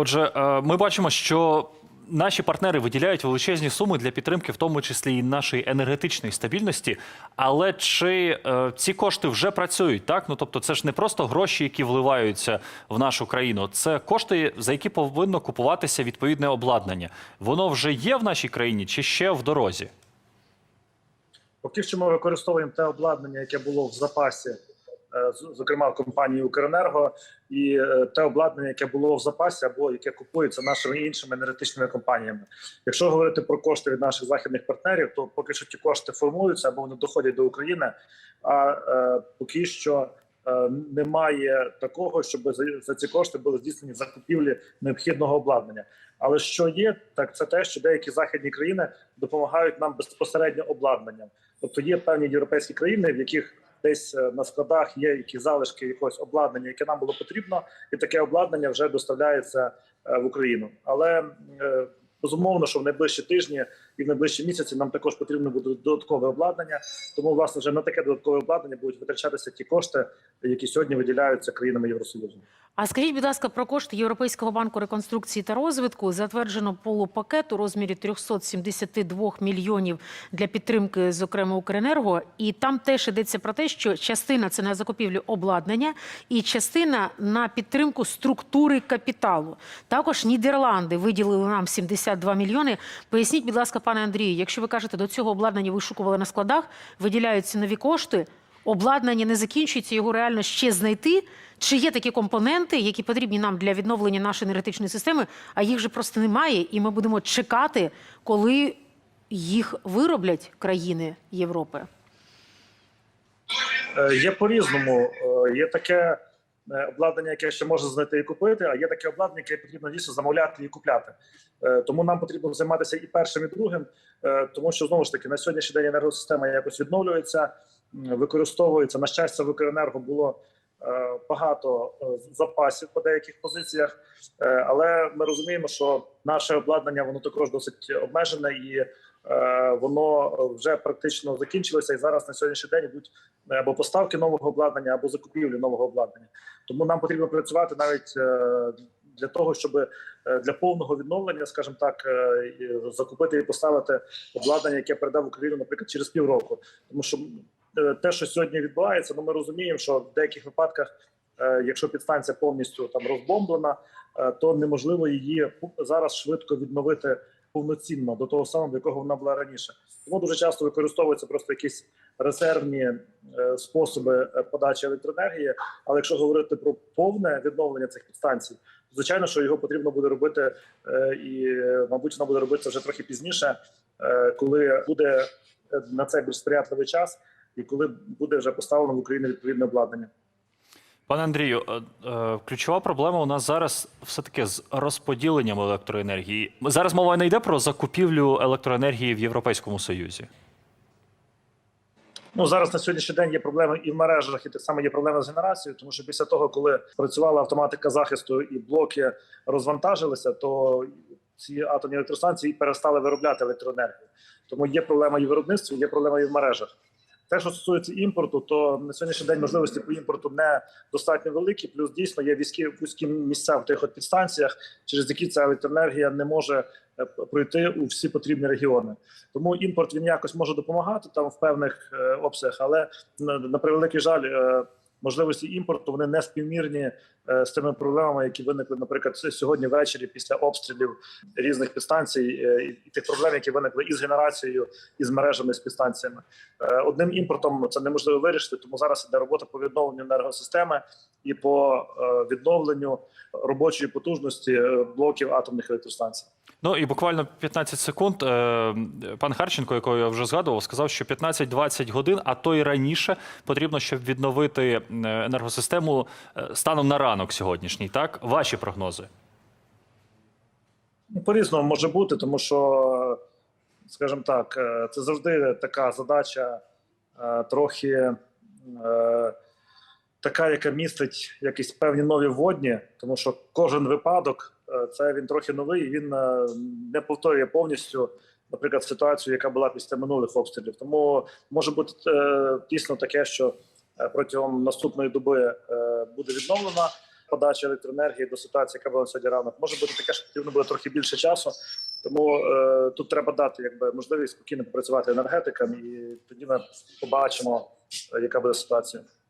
Отже, е, ми бачимо, що наші партнери виділяють величезні суми для підтримки, в тому числі і нашої енергетичної стабільності. Але чи е, ці кошти вже працюють? Так, ну тобто, це ж не просто гроші, які вливаються в нашу країну. Це кошти, за які повинно купуватися відповідне обладнання. Воно вже є в нашій країні чи ще в дорозі? Поки що ми використовуємо те обладнання, яке було в запасі, зокрема в компанії Укренерго, і е, те обладнання, яке було в запасі, або яке купується нашими іншими енергетичними компаніями. Якщо говорити про кошти від наших західних партнерів, то поки що ті кошти формуються або вони доходять до України. А е, поки що е, немає такого, щоб за ці кошти були здійснені закупівлі необхідного обладнання. Але що є, так це те, що деякі західні країни допомагають нам безпосередньо обладнанням. Тобто є певні європейські країни, в яких десь е, на складах є якісь залишки якогось обладнання, яке нам було потрібно, і таке обладнання вже доставляється е, в Україну. Але е, безумовно, що в найближчі тижні і в найближчі місяці нам також потрібно буде додаткове обладнання. Тому власне вже на таке додаткове обладнання будуть витрачатися ті кошти, які сьогодні виділяються країнами Євросоюзу. А скажіть, будь ласка, про кошти Європейського банку реконструкції та розвитку затверджено полупакет у розмірі 372 мільйонів для підтримки, зокрема Укренерго. І там теж йдеться про те, що частина це на закупівлю обладнання, і частина на підтримку структури капіталу. Також Нідерланди виділили нам 72 мільйони. Поясніть, будь ласка, пане Андрію, якщо ви кажете, до цього обладнання вишукували на складах, виділяються нові кошти. Обладнання не закінчується, його реально ще знайти. Чи є такі компоненти, які потрібні нам для відновлення нашої енергетичної системи, а їх же просто немає, і ми будемо чекати, коли їх вироблять країни Європи? Е, Є по-різному. Е, Є таке обладнання, яке ще можна знайти і купити, а є таке обладнання, яке потрібно дійсно замовляти і купляти. Е, Тому нам потрібно займатися і першим, і другим, е, тому що знову ж таки на сьогоднішній день енергосистема якось відновлюється, використовується. На щастя, в Укренерго було е, багато е, запасів по деяких позиціях, Е, але ми розуміємо, що наше обладнання воно також досить обмежене і е, воно вже практично закінчилося. І зараз на сьогоднішній день йдуть або поставки нового обладнання, або закупівлі нового обладнання. Тому нам потрібно працювати навіть е, для того, щоб е, для повного відновлення, скажімо так, е, закупити і поставити обладнання, яке передав Україну, наприклад, через півроку. Тому що е, те, що сьогодні відбувається, ну ми розуміємо, що в деяких випадках, е, якщо підстанція повністю там розбомблена, е, то неможливо її зараз швидко відновити повноцінно до того самого, до якого вона була раніше. Тому дуже часто використовуються просто якісь резервні е, способи е, подачі електроенергії. Але якщо говорити про повне відновлення цих підстанцій, то звичайно, що його потрібно буде робити, е, і е, мабуть, воно буде робитися вже трохи пізніше, е, коли буде е, на це більш сприятливий час, і коли буде вже поставлено в Україні відповідне обладнання. Пане Андрію, е, е, ключова проблема у нас зараз все-таки з розподіленням електроенергії. Зараз мова не йде про закупівлю електроенергії в Європейському Союзі. Ну зараз на сьогоднішній день є проблеми і в мережах, і так само є проблеми з генерацією, тому що після того, коли працювала автоматика захисту і блоки розвантажилися, то ці атомні електростанції перестали виробляти електроенергію. Тому є проблема і в виробництві, є проблема і в мережах. Те, що стосується імпорту, то на сьогоднішній день можливості по імпорту не достатньо великі. Плюс дійсно є війські вузькі місця в тих от підстанціях, через які ця електроенергія не може е, пройти у всі потрібні регіони. Тому імпорт він якось може допомагати там в певних е, обсягах, але на, превеликий жаль, е, можливості імпорту вони не співмірні е, з тими проблемами, які виникли, наприклад, сьогодні ввечері після обстрілів різних підстанцій, е, і- тих проблем, які виникли із генерацією, і з мережами з підстанціями. Е, Одним імпортом це неможливо вирішити, тому зараз іде робота по відновленню енергосистеми і по відновленню робочої потужності блоків атомних електростанцій. Ну і буквально 15 секунд. Е, Пан Харченко, якого я вже згадував, сказав, що 15-20 годин, а то й раніше потрібно, щоб відновити е, енергосистему е, станом на ранок сьогоднішній. Так, ваші прогнози. Ну, По-різному може бути, тому що, скажімо так, це завжди така задача трохи така, яка містить якісь певні нові водні, тому що кожен випадок це він трохи новий, він е, не повторює повністю, наприклад, ситуацію, яка була після минулих обстрілів. Тому може бути е, дійсно таке, що е, протягом наступної доби е, буде відновлена подачі електроенергії до ситуації, яка була сьогодні ранок. Може бути таке, що потрібно буде трохи більше часу. Тому е, тут треба дати якби можливість спокійно попрацювати енергетикам, і тоді ми побачимо, е, яка буде ситуація.